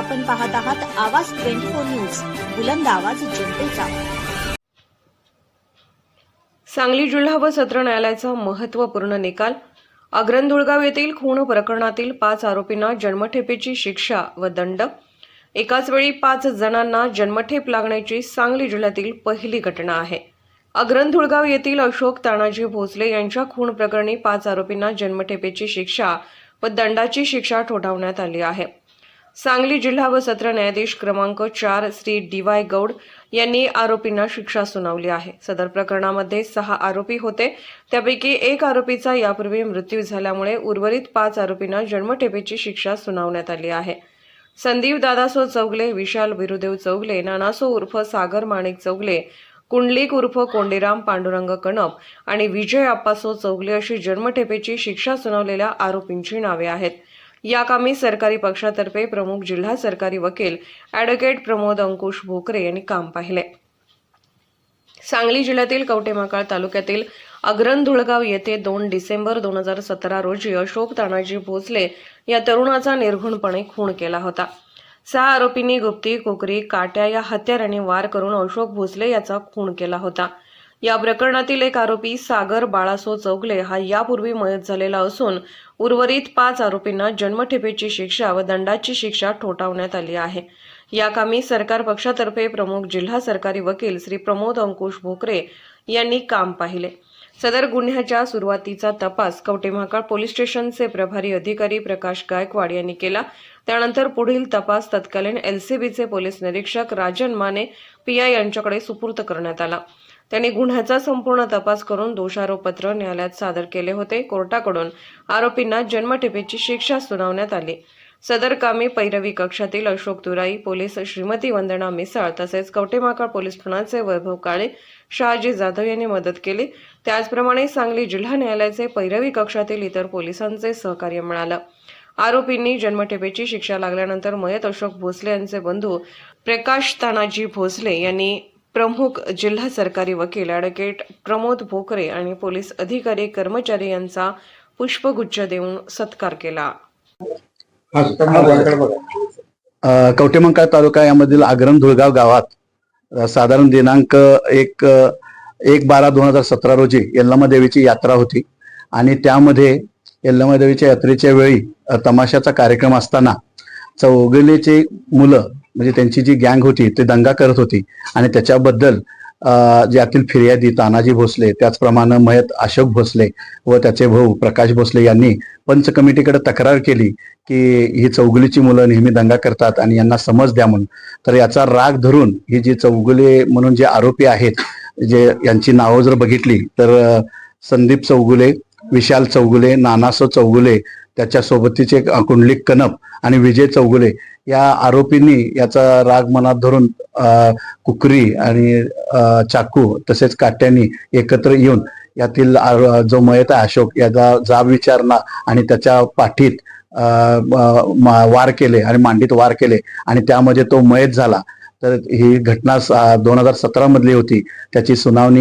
आपण पाहत आहात आवाज ट्वेंटी फोर न्यूज बुलंद आवाज जनतेचा. सांगली जिल्हा व सत्र न्यायालयाचा महत्त्वपूर्ण निकाल. अग्रंधुळगाव येथील खून प्रकरणातील पाच आरोपींना जन्मठेपेची शिक्षा व दंड. एकाच वेळी पाच जणांना जन्मठेप लागण्याची सांगली जिल्ह्यातील पहिली घटना आहे. अग्रंधुळगाव येथील अशोक तानाजी भोसले यांच्या खून प्रकरणी पाच आरोपींना जन्मठेपेची शिक्षा व दंडाची शिक्षा ठोठावण्यात आली आहे. सांगली जिल्हा व सत्र न्यायाधीश क्रमांक चार श्री डी वाय गौड यांनी आरोपींना शिक्षा सुनावली आहे. सदर प्रकरणामध्ये सहा आरोपी होते. त्यापैकी एक आरोपीचा यापूर्वी मृत्यू झाल्यामुळे उर्वरित पाच आरोपींना जन्मठेपेची शिक्षा सुनावण्यात आली आहे. संदीप दादासो चौगले विशाल बिरुदेव चौगले नानासो उर्फ सागर माणिक चौगले कुंडलिक उर्फ कोंडीराम पांडुरंग कणप आणि विजय आप्पासो चौगले अशी जन्मठेपेची शिक्षा सुनावलेल्या आरोपींची नावे आहेत. या कामी सरकारी पक्षातर्फे प्रमुख जिल्हा सरकारी वकील ॲडव्होकेट प्रमोद अंकुश भोकरे यांनी काम पाहिले. सांगली जिल्ह्यातील कवटेमाकाळ तालुक्यातील अग्रंधुळगाव येथे दोन डिसेंबर दोन हजार सतरा रोजी अशोक तानाजी भोसले या तरुणाचा निर्घुणपणे खून केला होता. सहा आरोपींनी गुप्ती कोकरी काट्या या हत्याराने वार करून अशोक भोसले याचा खून केला होता. या प्रकरणातील एक आरोपी सागर बाळासो चौगले हा यापूर्वी मयत झालेला असून उर्वरित पाच आरोपींना जन्मठेपेची शिक्षा व दंडाची शिक्षा ठोठावण्यात आली आहे. या कामी सरकार पक्षातर्फे प्रमुख जिल्हा सरकारी वकील श्री प्रमोद अंकुश भोकरे यांनी काम पाहिले. सदर गुन्ह्याच्या सुरुवातीचा तपास कवटे महाकाळ पोलीस स्टेशनचे प्रभारी अधिकारी प्रकाश गायकवाड यांनी केला. त्यानंतर पुढील तपास तत्कालीन एलसीबीचे पोलीस निरीक्षक राजन माने पिया यांच्याकडे सुपूर्द करण्यात आला. त्यांनी गुन्ह्याचा संपूर्ण तपास करून दोषारोपपत्र न्यायालयात सादर केले होते. कोर्टाकडून आरोपींना जन्मठेपेची शिक्षा सुनावण्यात आली. सदर कामी पैरवी कक्षातील अशोक तुराई पोलीस श्रीमती वंदना मिसाळ तसेच कवटेमाकाळ पोलीस ठाण्याचे वैभव काळे शहाजी जाधव यांनी मदत केली. त्याचप्रमाणे सांगली जिल्हा न्यायालयाचे पैरवी कक्षातील इतर पोलिसांचे सहकार्य मिळालं. आरोपींनी जन्मठेपेची शिक्षा लागल्यानंतर मयत अशोक भोसले यांचे बंधू प्रकाश तानाजी भोसले यांनी प्रमुख जिल्हा सरकारी वकील ॲडव्होकेट प्रमोद भोकरे आणि पोलीस अधिकारी कर्मचारी यांचा पुष्पगुच्छ देऊन सत्कार केला. कवटेमंकाळ तालुका यामधील आग्रम धुळगाव गावात साधारण दिनांक एक एक बारा दोन हजार सतरा रोजी यल्लमा देवीची यात्रा होती आणि त्यामध्ये यल्लमा देवीच्या यात्रेच्या वेळी तमाशाचा कार्यक्रम असताना चौगलेचे मुलं म्हणजे त्यांची जी गँग होती ते दंगा करत होती. आणि त्याच्याबद्दल ज्यातील फिर्यादी तानाजी भोसले त्याचप्रमाणे मयत अशोक भोसले व त्याचे भाऊ प्रकाश भोसले यांनी पंच कमिटीकडे तक्रार केली की ही चौगुलीची मुलं नेहमी दंगा करतात आणि यांना समज द्या म्हणून. तर याचा राग धरून ही जी चौगुले म्हणून जे आरोपी आहेत जे यांची नावं जर बघितली तर संदीप चौगुले विशाल चौगुले नानासो चौगुले त्याच्यासोबतीचे कुंडलिक कनप आणि विजय चौगुले या आरोपींनी याचा राग मनात धरून कुकरी आणि चाकू तसेच काट्यांनी एकत्र येऊन यातील आरो- जो मयत आहे अशोक याचा जाब विचारणा आणि त्याच्या पाठीत वार केले आणि मांडीत वार केले आणि त्यामध्ये तो मयत झाला. तर ही घटना दोन हजार सतरा मधली होती. त्याची सुनावणी